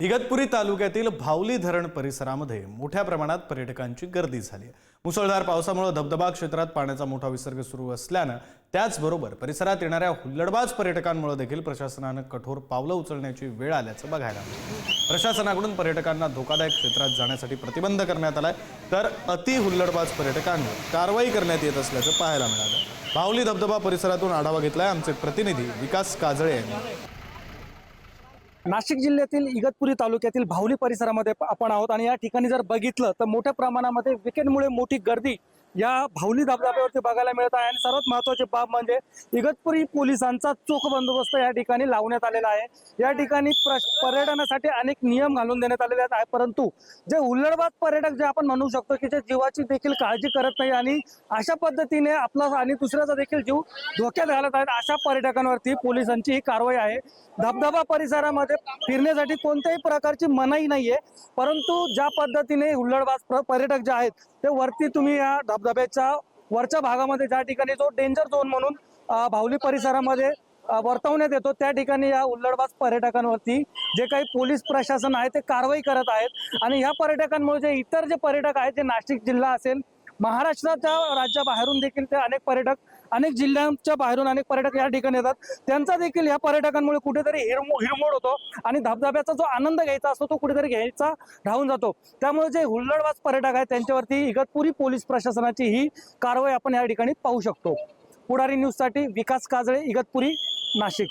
इगतपुरी तालुक्यातील भावली धरण परिसरामध्ये मोठ्या प्रमाणात पर्यटकांची गर्दी झाली. आहे मुसळधार पावसामुळे धबधबा क्षेत्रात पाण्याचा मोठा विसर्ग सुरू असल्यानं त्याचबरोबर परिसरात येणाऱ्या हुल्लडबाज पर्यटकांमुळे देखील प्रशासनानं कठोर पावलं उचलण्याची वेळ आल्याचं बघायला मिळतं. प्रशासनाकडून पर्यटकांना धोकादायक क्षेत्रात जाण्यासाठी प्रतिबंध करण्यात आलाय. तर अति हुल्लडबाज पर्यटकांवर कारवाई करण्यात येत असल्याचं पाहायला मिळालं. भावली धबधबा परिसरातून आढावा घेतलाय आमचे प्रतिनिधी विकास काजळे यांनी. नाशिक जिल्ह्यातील इगतपुरी तालुक्यातील भावली परिसरामध्ये आपण आहोत आणि या ठिकाणी जर बघितलं तर मोठ्या प्रमाणामध्ये विकेंडमुळे मोठी गर्दी या भावली धबधब्यावरती बघायला मिळत आहे. आणि सर्वात महत्वाची बाब म्हणजे इगतपुरी पोलिसांचा चोख बंदोबस्त या ठिकाणी लावण्यात आलेला आहे. या ठिकाणी पर्यटनासाठी अनेक नियम घालून देण्यात आलेले आहेत. आहे परंतु जे हुल्लडबाज पर्यटक जे आपण म्हणू शकतो की जे जीवाची देखील काळजी करत नाही आणि अशा पद्धतीने आपला आणि दुसऱ्याचा देखील जीव धोक्यात घालत आहेत अशा पर्यटकांवरती पोलिसांची ही कारवाई आहे. धबधबा परिसरामध्ये फिरण्यासाठी कोणत्याही प्रकारची मनाई नाहीये. परंतु ज्या पद्धतीने हुल्लडबाज पर्यटक जे आहेत ते वरती तुम्ही या धबधब्याच्या वरच्या भागामध्ये ज्या ठिकाणी जो डेंजर झोन म्हणून भावली परिसरामध्ये वर्तवण्यात येतो त्या ठिकाणी या उल्लडबाज पर्यटकांवरती जे काही पोलीस प्रशासन आहे ते कारवाई करत आहेत. आणि ह्या पर्यटकांमुळे जे इतर जे पर्यटक आहेत जे नाशिक जिल्हा असेल महाराष्ट्राच्या राज्याबाहेरून देखील ते अनेक पर्यटक अनेक जिल्ह्यांच्या बाहेरून अनेक पर्यटक या ठिकाणी येतात. त्यांचा देखील या पर्यटकांमुळे कुठेतरी हिरमो हिरमोड होतो आणि धबधब्याचा जो आनंद घ्यायचा असतो तो कुठेतरी घ्यायचा राहून जातो. त्यामुळे जे हुल्लडवास पर्यटक आहेत त्यांच्यावरती इगतपुरी पोलीस प्रशासनाची ही कारवाई आपण या ठिकाणी पाहू शकतो. पुढारी न्यूजसाठी विकास काजळे इगतपुरी नाशिक.